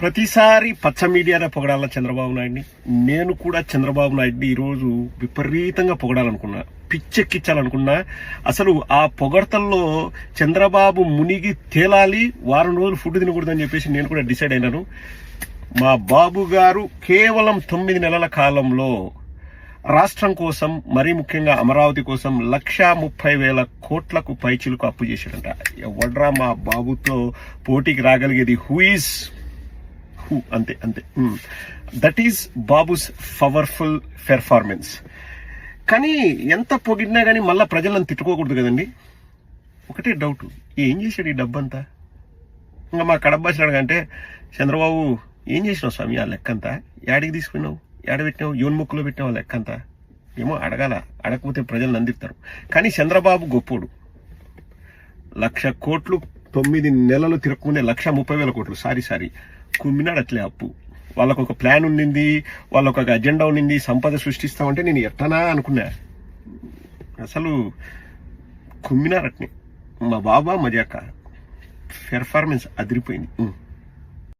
ప్రతిసారి పచ్చ మీడియానే పొగడాల చంద్రబాబు నాయుడిని? నేను కూడా చంద్రబాబు నాయుడిని ఈరోజు విపరీతంగా పొగడాలనుకున్నా. పిచ్చెక్కించాలనుకున్నా. అసలు ఆ పొగడతల్లో చంద్రబాబు మునిగి తేలాలి వారం రోజులు ఫుడ్ తినకూడదని చెప్పేసి నేను కూడా డిసైడ్ అయినాను. మా బాబు గారు కేవలం తొమ్మిది నెలల కాలంలో రాష్ట్రం కోసం మరీ ముఖ్యంగా అమరావతి కోసం లక్షా ముప్పై వేల కోట్లకు పైచిలకు అప్పు చేశాడంట. ఎవడ్రా మా బాబుతో పోటీకి రాగలిగేది? హూ హూ అంతే అంతే that is Babu's powerful performance కానీ ఎంత పొగిడినా కానీ మళ్ళీ ప్రజలను తిట్టుకోకూడదు కదండి. ఒకటే డౌట్ ఏం చేశాడు ఈ డబ్బంతా? ఇంకా మా కడబ్బాసినాడు అంటే చంద్రబాబు ఏం చేసినావు స్వామి ఆ లెక్కంతా? యాడికి తీసుకున్నావు? యాడ పెట్టినావు? యోన్ ముక్కులో పెట్టినావు ఆ లెక్కంతా? ఏమో అడగాల. అడగకపోతే ప్రజలు అందిస్తారు కానీ చంద్రబాబు గొప్పోడు. లక్ష కోట్లు తొమ్మిది నెలలు తిరగకుండా లక్ష ముప్పై వేల కోట్లు. Sorry sorry. కుమ్మినాడు అట్లే అప్పు. వాళ్ళకు ఒక ప్లాన్ ఉండింది వాళ్ళకు ఒక అజెండా ఉండింది సంపద సృష్టిస్తామంటే నేను ఎట్టనా అనుకున్నా. అసలు కుమ్మినారట్ని మా బాబా మజాక పెర్ఫార్మెన్స్ అదిరిపోయింది.